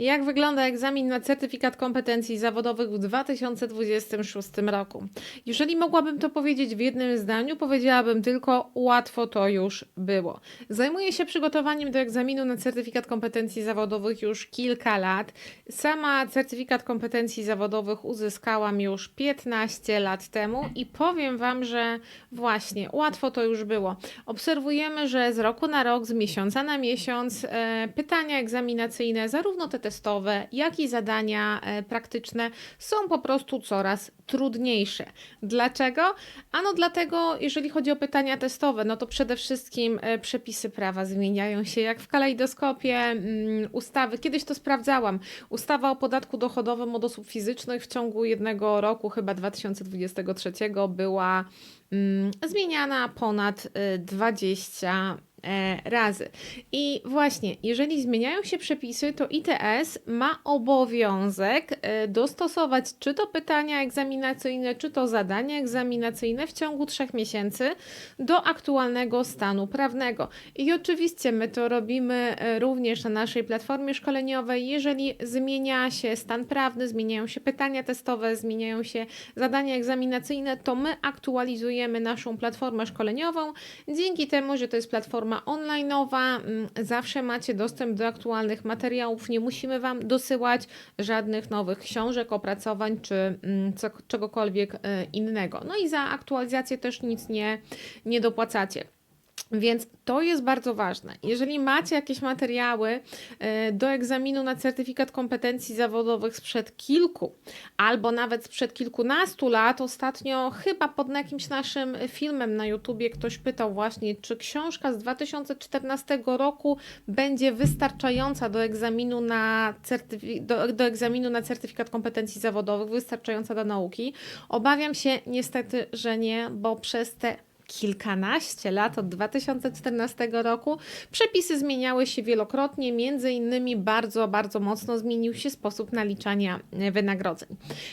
Jak wygląda egzamin na certyfikat kompetencji zawodowych w 2026 roku? Jeżeli mogłabym to powiedzieć w jednym zdaniu, powiedziałabym tylko łatwo to już było. Zajmuję się przygotowaniem do egzaminu na certyfikat kompetencji zawodowych już kilka lat. Sama certyfikat kompetencji zawodowych uzyskałam już 15 lat temu i powiem Wam, że właśnie łatwo to już było. Obserwujemy, że z roku na rok, z miesiąca na miesiąc e, pytania egzaminacyjne, zarówno te testowe, jak i zadania e, praktyczne są po prostu coraz trudniejsze. Dlaczego? Ano dlatego, jeżeli chodzi o pytania testowe, no to przede wszystkim e, przepisy prawa zmieniają się jak w kalejdoskopie, mm, ustawy, kiedyś to sprawdzałam, ustawa o podatku dochodowym od osób fizycznych w ciągu jednego roku, chyba 2023, była mm, zmieniana ponad y, 20 e, razy. I właśnie, jeżeli zmieniają się przepisy, to ITS ma obowiązek e, dostosować czy to pytania egzaminacyjne, czy to zadania egzaminacyjne w ciągu trzech miesięcy do aktualnego stanu prawnego. I oczywiście my to robimy e, również na naszej platformie szkoleniowej. Jeżeli zmienia się stan prawny, zmieniają się pytania testowe, zmieniają się zadania egzaminacyjne, to my aktualizujemy naszą platformę szkoleniową. Dzięki temu, że to jest platforma onlineowa, mm, zawsze macie dostęp do aktualnych materiałów. Nie musimy Wam dosyłać żadnych nowych książek, opracowań czy mm, czegokolwiek e, innego. No i za aktualizację też nic nie, nie dopłacacie. Więc to jest bardzo ważne. Jeżeli macie jakieś materiały e, do egzaminu na certyfikat kompetencji zawodowych sprzed kilku albo nawet sprzed kilkunastu lat, ostatnio chyba pod jakimś naszym filmem na YouTubie ktoś pytał właśnie, czy książka z 2014 roku będzie wystarczająca do egzaminu na, certyfi- do, do egzaminu na certyfikat kompetencji zawodowych, wystarczająca do nauki. Obawiam się niestety, że nie, bo przez te kilkanaście lat od 2014 roku przepisy zmieniały się wielokrotnie, między innymi bardzo, bardzo mocno zmienił się sposób naliczania e, wynagrodzeń.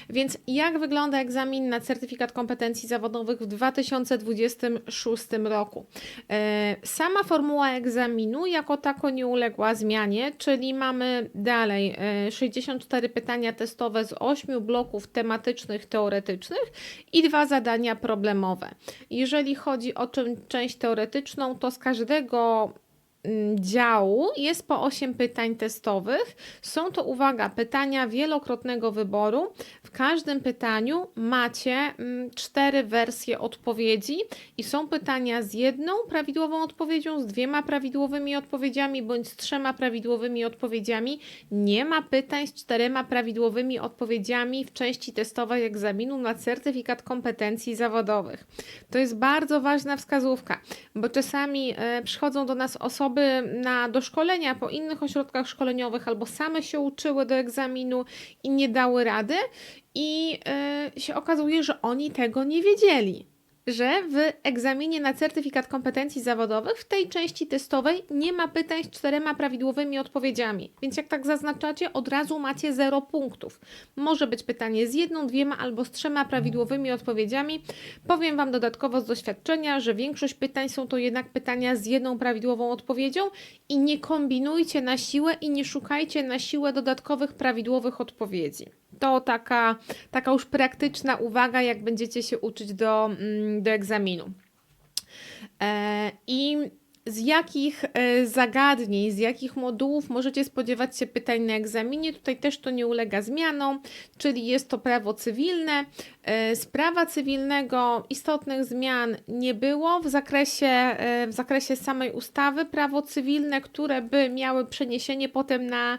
Więc jak wygląda egzamin na certyfikat kompetencji zawodowych w 2026 roku? E, Sama formuła egzaminu jako tako nie uległa zmianie, czyli mamy dalej e, 64 pytania testowe z 8 bloków tematycznych, teoretycznych i dwa zadania problemowe. Jeżeli chodzi o czym, część teoretyczną, to z każdego działu jest po 8 pytań testowych. Są to, uwaga, pytania wielokrotnego wyboru. W każdym pytaniu macie mm, cztery wersje odpowiedzi i są pytania z jedną prawidłową odpowiedzią, z dwiema prawidłowymi odpowiedziami bądź z trzema prawidłowymi odpowiedziami. Nie ma pytań z czterema prawidłowymi odpowiedziami w części testowej egzaminu na certyfikat kompetencji zawodowych. To jest bardzo ważna wskazówka, bo czasami e, przychodzą do nas osoby na doszkolenia po innych ośrodkach szkoleniowych albo same się uczyły do egzaminu i nie dały rady i e, się okazuje, że oni tego nie wiedzieli. Że w egzaminie na certyfikat kompetencji zawodowych w tej części testowej nie ma pytań z czterema prawidłowymi odpowiedziami. Więc jak tak zaznaczacie, od razu macie 0 punktów. Może być pytanie z jedną, dwiema albo z trzema prawidłowymi odpowiedziami. Powiem Wam dodatkowo z doświadczenia, że większość pytań są to jednak pytania z jedną prawidłową odpowiedzią i nie kombinujcie na siłę i nie szukajcie na siłę dodatkowych prawidłowych odpowiedzi. To taka, taka już praktyczna uwaga, jak będziecie się uczyć do, mm, do egzaminu. E, I z jakich e, zagadnień, z jakich modułów możecie spodziewać się pytań na egzaminie? Tutaj też to nie ulega zmianom, czyli jest to prawo cywilne. E, Z prawa cywilnego istotnych zmian nie było w zakresie, e, w zakresie samej ustawy. Prawo cywilne, które by miały przeniesienie potem na,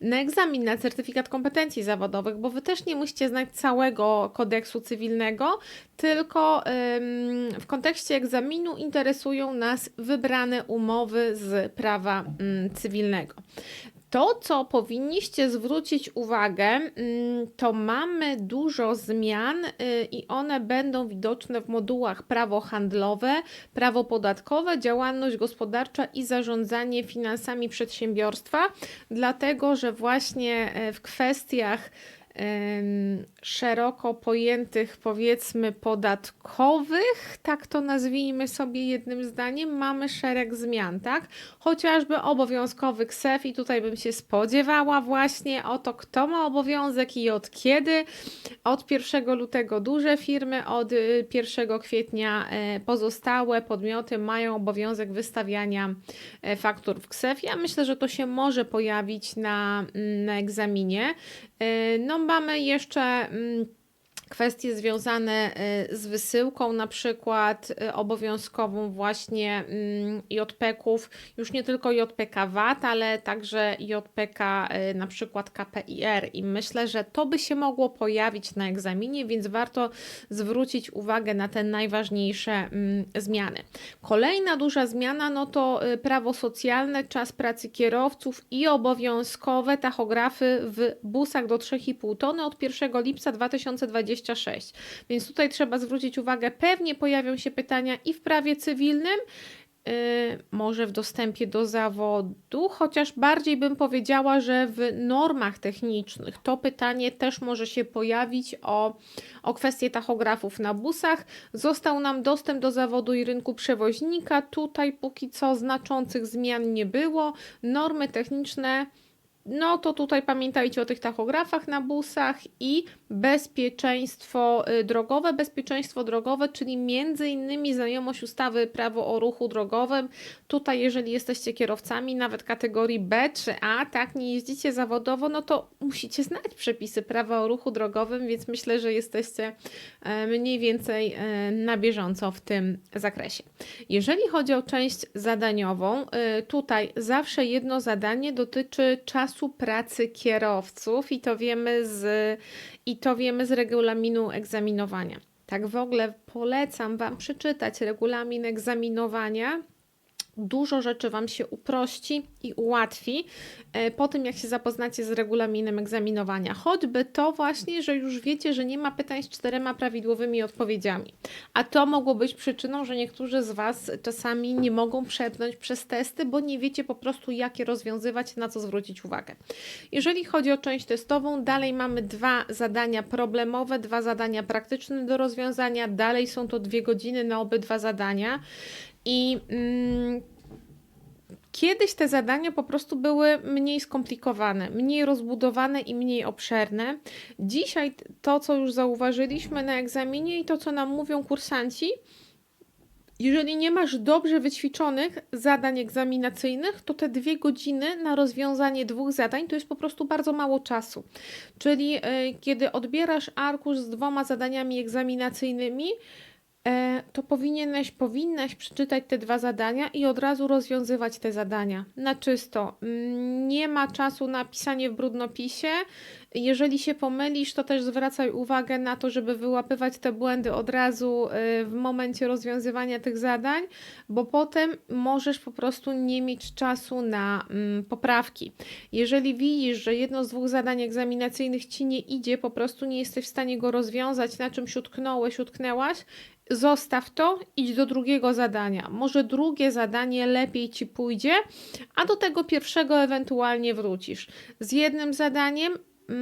na egzamin, na certyfikat kompetencji zawodowych, bo wy też nie musicie znać całego kodeksu cywilnego, tylko w kontekście egzaminu interesują nas wybrane umowy z prawa ym, cywilnego. To, co powinniście zwrócić uwagę, mm, to mamy dużo zmian y, i one będą widoczne w modułach prawo handlowe, prawo podatkowe, działalność gospodarcza i zarządzanie finansami przedsiębiorstwa, dlatego że właśnie e, w kwestiach szeroko pojętych, powiedzmy, podatkowych, tak to nazwijmy sobie jednym zdaniem, mamy szereg zmian, tak? Chociażby obowiązkowy KSEF i tutaj bym się spodziewała właśnie o to, kto ma obowiązek i od kiedy. Od 1 lutego duże firmy, od y, 1 kwietnia e, pozostałe podmioty mają obowiązek wystawiania e, faktur w KSEF. Ja myślę, że to się może pojawić na, mm, na egzaminie. E, No, mamy jeszcze. Kwestie związane y, z wysyłką, na przykład y, obowiązkową właśnie mm, JPK-ów, już nie tylko JPK VAT, ale także JPK y, na przykład KPIR i myślę, że to by się mogło pojawić na egzaminie, więc warto zwrócić uwagę na te najważniejsze mm, zmiany. Kolejna duża zmiana no to prawo socjalne, czas pracy kierowców i obowiązkowe tachografy w busach do 3,5 tony od 1 lipca 2026. Więc tutaj trzeba zwrócić uwagę, pewnie pojawią się pytania i w prawie cywilnym, yy, może w dostępie do zawodu, chociaż bardziej bym powiedziała, że w normach technicznych to pytanie też może się pojawić o, o kwestię tachografów na busach. Został nam dostęp do zawodu i rynku przewoźnika. Tutaj póki co znaczących zmian nie było. Normy techniczne no to tutaj pamiętajcie o tych tachografach na busach i bezpieczeństwo y, drogowe. Bezpieczeństwo drogowe, czyli między innymi znajomość ustawy Prawo o ruchu drogowym. Tutaj, jeżeli jesteście kierowcami nawet kategorii B czy A, tak, nie jeździcie zawodowo, no to musicie znać przepisy Prawa o ruchu drogowym, więc myślę, że jesteście e, mniej więcej e, na bieżąco w tym zakresie. Jeżeli chodzi o część zadaniową, y, tutaj zawsze jedno zadanie dotyczy czasu pracy kierowców i to wiemy z, i to wiemy z regulaminu egzaminowania. Tak w ogóle polecam Wam przeczytać regulamin egzaminowania. Dużo rzeczy Wam się uprości i ułatwi e, po tym, jak się zapoznacie z regulaminem egzaminowania. Choćby to właśnie, że już wiecie, że nie ma pytań z czterema prawidłowymi odpowiedziami. A to mogło być przyczyną, że niektórzy z Was czasami nie mogą przepnąć przez testy, bo nie wiecie po prostu, jak je rozwiązywać, na co zwrócić uwagę. Jeżeli chodzi o część testową, dalej mamy dwa zadania problemowe, dwa zadania praktyczne do rozwiązania. Dalej są to dwie godziny na obydwa zadania. I mm, kiedyś te zadania po prostu były mniej skomplikowane, mniej rozbudowane i mniej obszerne. Dzisiaj to, co już zauważyliśmy na egzaminie i to, co nam mówią kursanci, jeżeli nie masz dobrze wyćwiczonych zadań egzaminacyjnych, to te dwie godziny na rozwiązanie dwóch zadań to jest po prostu bardzo mało czasu. Czyli y, kiedy odbierasz arkusz z dwoma zadaniami egzaminacyjnymi, to powinieneś, powinnaś przeczytać te dwa zadania i od razu rozwiązywać te zadania na czysto. Mm, Nie ma czasu na pisanie w brudnopisie. Jeżeli się pomylisz, to też zwracaj uwagę na to, żeby wyłapywać te błędy od razu y, w momencie rozwiązywania tych zadań, bo potem możesz po prostu nie mieć czasu na mm, poprawki. Jeżeli widzisz, że jedno z dwóch zadań egzaminacyjnych ci nie idzie, po prostu nie jesteś w stanie go rozwiązać, na czymś utknąłeś, utknęłaś, zostaw to, idź do drugiego zadania. Może drugie zadanie lepiej ci pójdzie, a do tego pierwszego ewentualnie wrócisz. Z jednym zadaniem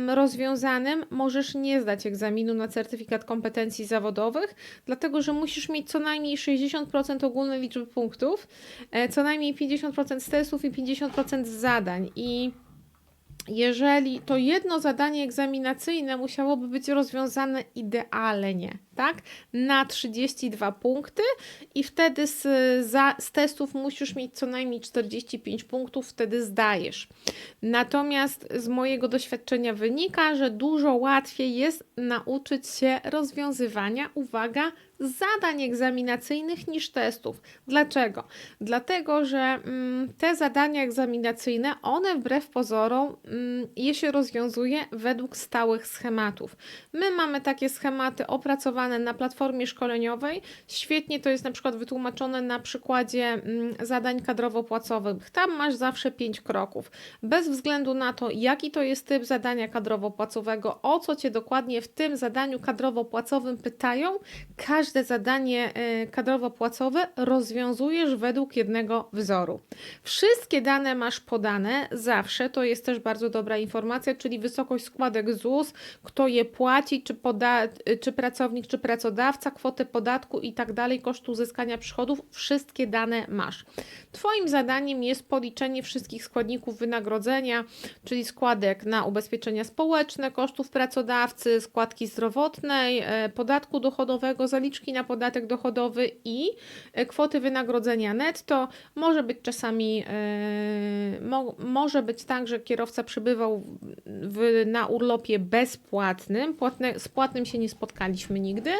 rozwiązanym możesz nie zdać egzaminu na certyfikat kompetencji zawodowych, dlatego że musisz mieć co najmniej 60% ogólnej liczby punktów, e, co najmniej 50% z testów i 50% z zadań. I jeżeli to jedno zadanie egzaminacyjne musiałoby być rozwiązane idealnie, tak? Na 32 punkty i wtedy z, za, z testów musisz mieć co najmniej 45 punktów, wtedy zdajesz. Natomiast z mojego doświadczenia wynika, że dużo łatwiej jest nauczyć się rozwiązywania, uwaga, zadań egzaminacyjnych niż testów. Dlaczego? Dlatego, że mm, te zadania egzaminacyjne, one wbrew pozorom, mm, je się rozwiązuje według stałych schematów. My mamy takie schematy opracowane na platformie szkoleniowej. Świetnie to jest na przykład wytłumaczone na przykładzie mm, zadań kadrowo-płacowych. Tam masz zawsze pięć kroków. Bez względu na to, jaki to jest typ zadania kadrowo-płacowego, o co cię dokładnie w tym zadaniu kadrowo-płacowym pytają, każdy każde zadanie e, kadrowo-płacowe rozwiązujesz według jednego wzoru. Wszystkie dane masz podane zawsze, to jest też bardzo dobra informacja, czyli wysokość składek ZUS, kto je płaci, czy, czy pracownik, czy pracodawca, kwotę podatku i tak dalej, koszt uzyskania przychodów, wszystkie dane masz. Twoim zadaniem jest policzenie wszystkich składników wynagrodzenia, czyli składek na ubezpieczenia społeczne, kosztów pracodawcy, składki zdrowotnej, e, podatku dochodowego, zaliczki na podatek dochodowy i e, kwoty wynagrodzenia netto. Może być czasami, e, mo, może być tak, że kierowca przybywał w, na urlopie bezpłatnym, płatne, z płatnym się nie spotkaliśmy nigdy,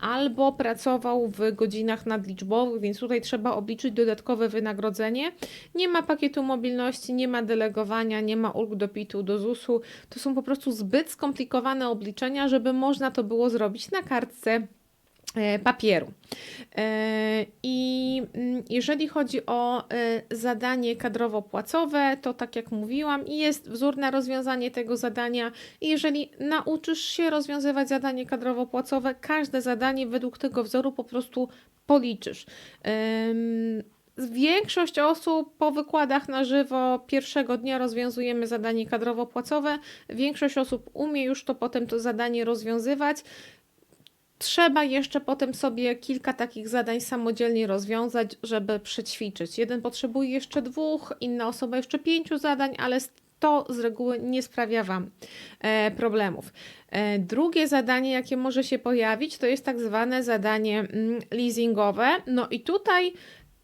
albo pracował w godzinach nadliczbowych, więc tutaj trzeba obliczyć dodatkowe wynagrodzenie. Nie ma pakietu mobilności, nie ma delegowania, nie ma ulg do PIT-u, do ZUS-u. To są po prostu zbyt skomplikowane obliczenia, żeby można to było zrobić na kartce papieru. E, I mm, jeżeli chodzi o e, zadanie kadrowo-płacowe, to tak jak mówiłam, jest wzór na rozwiązanie tego zadania. I jeżeli nauczysz się rozwiązywać zadanie kadrowo-płacowe, każde zadanie według tego wzoru po prostu policzysz. Większość osób po wykładach na żywo pierwszego dnia rozwiązujemy zadanie kadrowo-płacowe. Większość osób umie już to potem to zadanie rozwiązywać. Trzeba jeszcze potem sobie kilka takich zadań samodzielnie rozwiązać, żeby przećwiczyć. Jeden potrzebuje jeszcze dwóch, inna osoba jeszcze pięciu zadań, ale to z reguły nie sprawia Wam e, problemów. E, drugie zadanie, jakie może się pojawić, to jest tak zwane zadanie mm, leasingowe. No i tutaj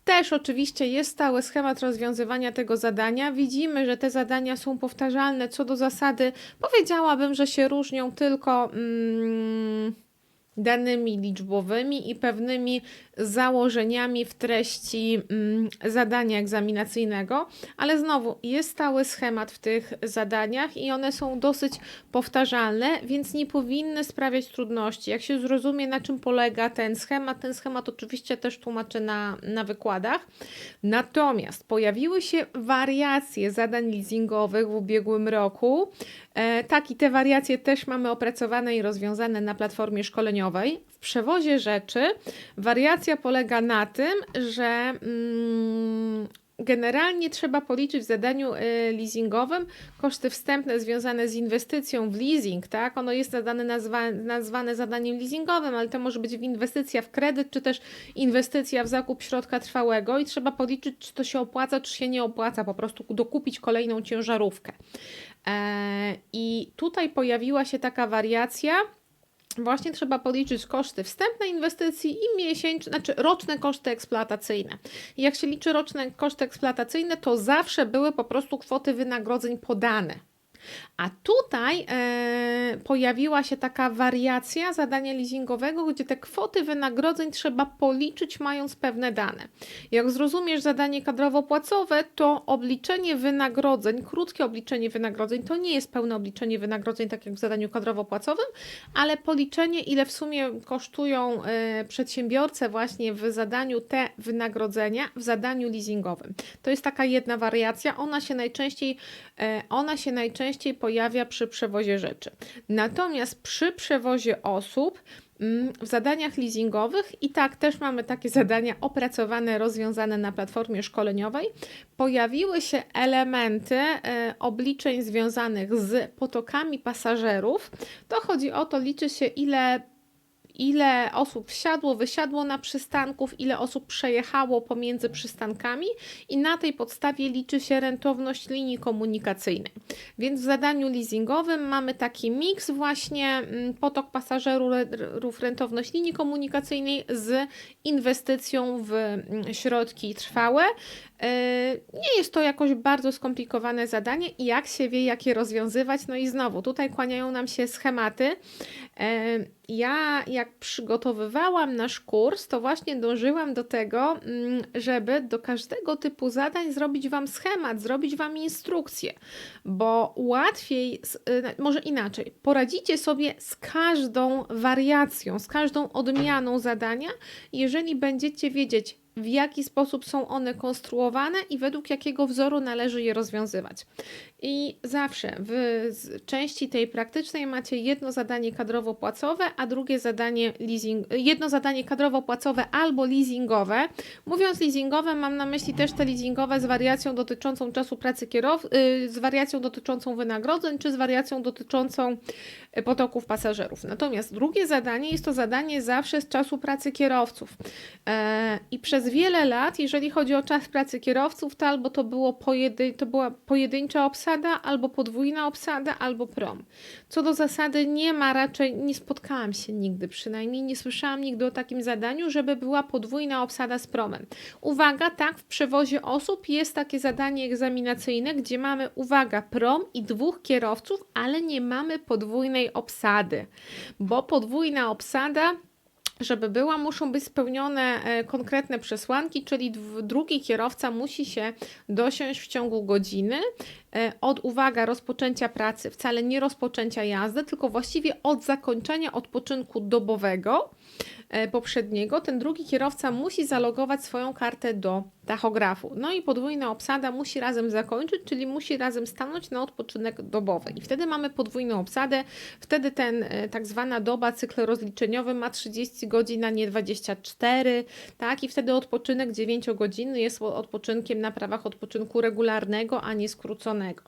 też oczywiście jest stały schemat rozwiązywania tego zadania. Widzimy, że te zadania są powtarzalne co do zasady. Powiedziałabym, że się różnią tylko. Mm, danymi liczbowymi i pewnymi założeniami w treści mm, zadania egzaminacyjnego, ale znowu jest stały schemat w tych zadaniach i one są dosyć powtarzalne, więc nie powinny sprawiać trudności. Jak się zrozumie, na czym polega ten schemat, ten schemat oczywiście też tłumaczę na, na wykładach. Natomiast pojawiły się wariacje zadań leasingowych w ubiegłym roku. E, tak, i te wariacje też mamy opracowane i rozwiązane na platformie szkoleniowej. W przewozie rzeczy wariacja polega na tym, że mm, generalnie trzeba policzyć w zadaniu y, leasingowym koszty wstępne związane z inwestycją w leasing, tak? Ono jest zadane, nazwa, nazwane zadaniem leasingowym, ale to może być inwestycja w kredyt, czy też inwestycja w zakup środka trwałego i trzeba policzyć, czy to się opłaca, czy się nie opłaca, po prostu dokupić kolejną ciężarówkę. E, I tutaj pojawiła się taka wariacja. Właśnie trzeba policzyć koszty wstępne inwestycji i miesięczne, znaczy roczne koszty eksploatacyjne. I jak się liczy roczne koszty eksploatacyjne, to zawsze były po prostu kwoty wynagrodzeń podane. A tutaj e, pojawiła się taka wariacja zadania leasingowego, gdzie te kwoty wynagrodzeń trzeba policzyć, mając pewne dane. Jak zrozumiesz zadanie kadrowo-płacowe, to obliczenie wynagrodzeń, krótkie obliczenie wynagrodzeń, to nie jest pełne obliczenie wynagrodzeń, tak jak w zadaniu kadrowo-płacowym, ale policzenie, ile w sumie kosztują e, przedsiębiorcę właśnie w zadaniu te wynagrodzenia w zadaniu leasingowym. To jest taka jedna wariacja, ona się najczęściej, e, ona się najczęściej pojawia przy przewozie rzeczy. Natomiast przy przewozie osób mm, w zadaniach leasingowych i tak też mamy takie zadania opracowane, rozwiązane na platformie szkoleniowej. Pojawiły się elementy e, obliczeń związanych z potokami pasażerów. To chodzi o to, liczy się ile ile osób wsiadło, wysiadło na przystanków, ile osób przejechało pomiędzy przystankami i na tej podstawie liczy się rentowność linii komunikacyjnej. Więc w zadaniu leasingowym mamy taki miks właśnie mm, potok pasażerów, rentowność linii komunikacyjnej z inwestycją w mm, środki trwałe. E, nie jest to jakoś bardzo skomplikowane zadanie i jak się wie, jak je rozwiązywać. No i znowu, tutaj kłaniają nam się schematy. E, ja, jak przygotowywałam nasz kurs, to właśnie dążyłam do tego, mm, żeby do każdego typu zadań zrobić Wam schemat, zrobić Wam instrukcję, bo łatwiej, y, może inaczej, poradzicie sobie z każdą wariacją, z każdą odmianą zadania, jeżeli będziecie wiedzieć, w jaki sposób są one konstruowane i według jakiego wzoru należy je rozwiązywać. I zawsze w części tej praktycznej macie jedno zadanie kadrowo-płacowe, a drugie zadanie leasing, jedno zadanie kadrowo-płacowe albo leasingowe. Mówiąc leasingowe, mam na myśli też te leasingowe z wariacją dotyczącą czasu pracy kierowcy, z wariacją dotyczącą wynagrodzeń, czy z wariacją dotyczącą y, potoków pasażerów. Natomiast drugie zadanie jest to zadanie zawsze z czasu pracy kierowców. E, I przez wiele lat, jeżeli chodzi o czas pracy kierowców, to albo to, było pojedy, to była pojedyncza obsada, albo podwójna obsada, albo prom. Co do zasady nie ma raczej, nie spotkałam się nigdy przynajmniej, nie słyszałam nigdy o takim zadaniu, żeby była podwójna obsada z promem. Uwaga, tak, w przewozie osób jest takie zadanie egzaminacyjne, gdzie mamy, uwaga, prom i dwóch kierowców, ale nie mamy podwójnej obsady, bo podwójna obsada żeby była, muszą być spełnione e, konkretne przesłanki, czyli drugi kierowca musi się dosiąść w ciągu godziny e, od, uwaga, rozpoczęcia pracy, wcale nie rozpoczęcia jazdy, tylko właściwie od zakończenia odpoczynku dobowego poprzedniego, ten drugi kierowca musi zalogować swoją kartę do tachografu. No i podwójna obsada musi razem zakończyć, czyli musi razem stanąć na odpoczynek dobowy. I wtedy mamy podwójną obsadę, wtedy ten e, tak zwana doba, cykl rozliczeniowy ma 30 godzin, a nie 24, tak? I wtedy odpoczynek 9-godzinny jest odpoczynkiem na prawach odpoczynku regularnego, a nie skróconego.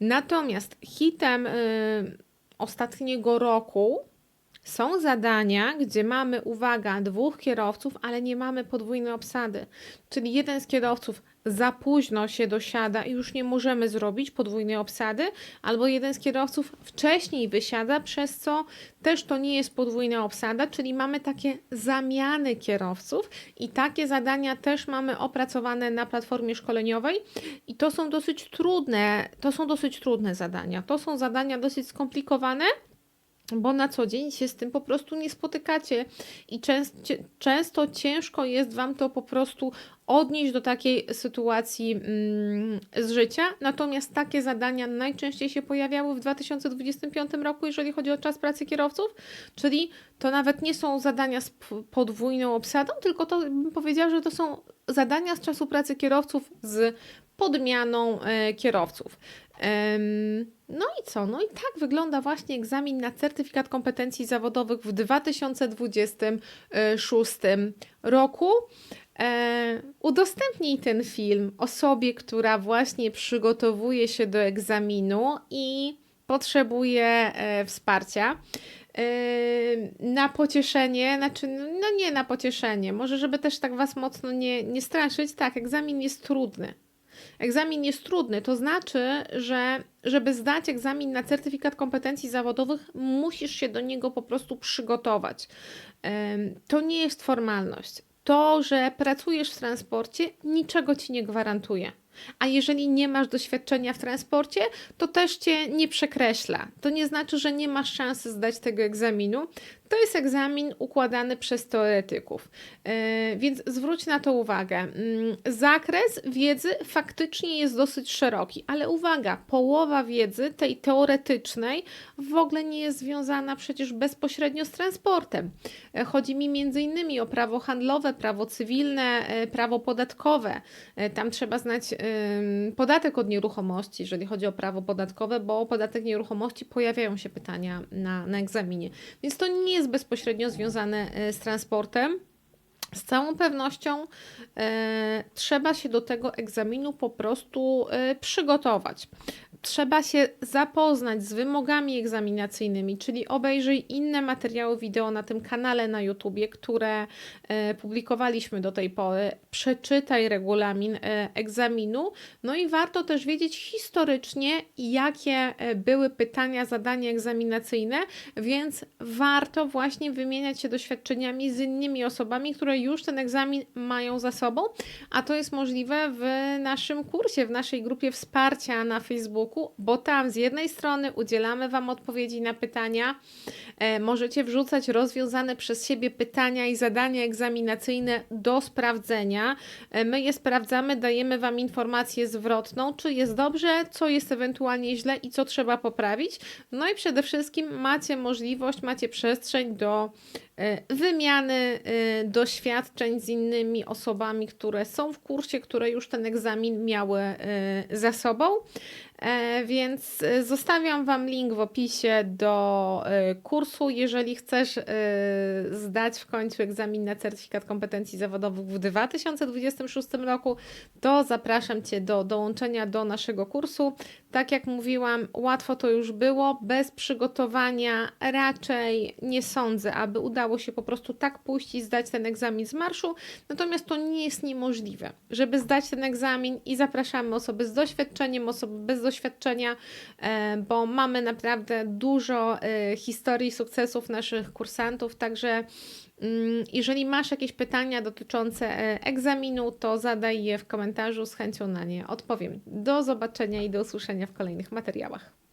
Natomiast hitem y, ostatniego roku są zadania, gdzie mamy, uwaga, dwóch kierowców, ale nie mamy podwójnej obsady. Czyli jeden z kierowców za późno się dosiada i już nie możemy zrobić podwójnej obsady, albo jeden z kierowców wcześniej wysiada, przez co też to nie jest podwójna obsada, czyli mamy takie zamiany kierowców i takie zadania też mamy opracowane na platformie szkoleniowej i to są dosyć trudne, to są dosyć trudne zadania. To są zadania dosyć skomplikowane bo na co dzień się z tym po prostu nie spotykacie i często, często ciężko jest Wam to po prostu odnieść do takiej sytuacji mm, z życia. Natomiast takie zadania najczęściej się pojawiały w 2025 roku, jeżeli chodzi o czas pracy kierowców, czyli to nawet nie są zadania z podwójną obsadą, tylko to bym powiedziała, że to są zadania z czasu pracy kierowców z podmianą e, kierowców. No i co? No i tak wygląda właśnie egzamin na certyfikat kompetencji zawodowych w 2026 roku. E, udostępnij ten film osobie, która właśnie przygotowuje się do egzaminu i potrzebuje e, wsparcia. Na pocieszenie, znaczy, no nie na pocieszenie, może żeby też tak Was mocno nie, nie straszyć. Tak, egzamin jest trudny. Egzamin jest trudny, to znaczy, że żeby zdać egzamin na certyfikat kompetencji zawodowych, musisz się do niego po prostu przygotować. To nie jest formalność. To, że pracujesz w transporcie, niczego ci nie gwarantuje. A jeżeli nie masz doświadczenia w transporcie, to też cię nie przekreśla. To nie znaczy, że nie masz szansy zdać tego egzaminu. To jest egzamin układany przez teoretyków, Yy, więc zwróć na to uwagę. Mm, Zakres wiedzy faktycznie jest dosyć szeroki, ale uwaga, połowa wiedzy tej teoretycznej w ogóle nie jest związana przecież bezpośrednio z transportem. E, Chodzi mi innymi o prawo handlowe, prawo cywilne, e, prawo podatkowe. E, Tam trzeba znać podatek od nieruchomości, jeżeli chodzi o prawo podatkowe, bo o podatek nieruchomości pojawiają się pytania na, na egzaminie. Więc to nie jest bezpośrednio związane e, z transportem. Z całą pewnością e, trzeba się do tego egzaminu po prostu e, przygotować. Trzeba się zapoznać z wymogami egzaminacyjnymi, czyli obejrzyj inne materiały wideo na tym kanale na YouTubie, które e, publikowaliśmy do tej pory. Przeczytaj regulamin e, egzaminu. No i warto też wiedzieć historycznie, jakie e, były pytania, zadania egzaminacyjne, więc warto właśnie wymieniać się doświadczeniami z innymi osobami, które już ten egzamin mają za sobą, a to jest możliwe w naszym kursie, w naszej grupie wsparcia na Facebooku, bo tam z jednej strony udzielamy Wam odpowiedzi na pytania, e, możecie wrzucać rozwiązane przez siebie pytania i zadania egzaminacyjne do sprawdzenia. E, My je sprawdzamy, dajemy Wam informację zwrotną, czy jest dobrze, co jest ewentualnie źle i co trzeba poprawić. No i przede wszystkim macie możliwość, macie przestrzeń do wymiany e, doświadczeń z innymi osobami, które są w kursie, które już ten egzamin miały e, za sobą. E, Więc e, zostawiam Wam link w opisie do e, kursu. Jeżeli chcesz e, zdać w końcu egzamin na certyfikat kompetencji zawodowych w 2026 roku, to zapraszam Cię do dołączenia do naszego kursu. Tak jak mówiłam, łatwo to już było. Bez przygotowania raczej nie sądzę, aby udało się po prostu tak pójść i zdać ten egzamin z marszu. Natomiast to nie jest niemożliwe, żeby zdać ten egzamin i zapraszamy osoby z doświadczeniem, osoby bez doświadczenia, e, bo mamy naprawdę dużo e, historii sukcesów naszych kursantów, także jeżeli masz jakieś pytania dotyczące e, egzaminu, to zadaj je w komentarzu, z chęcią na nie odpowiem. Do zobaczenia i do usłyszenia w kolejnych materiałach.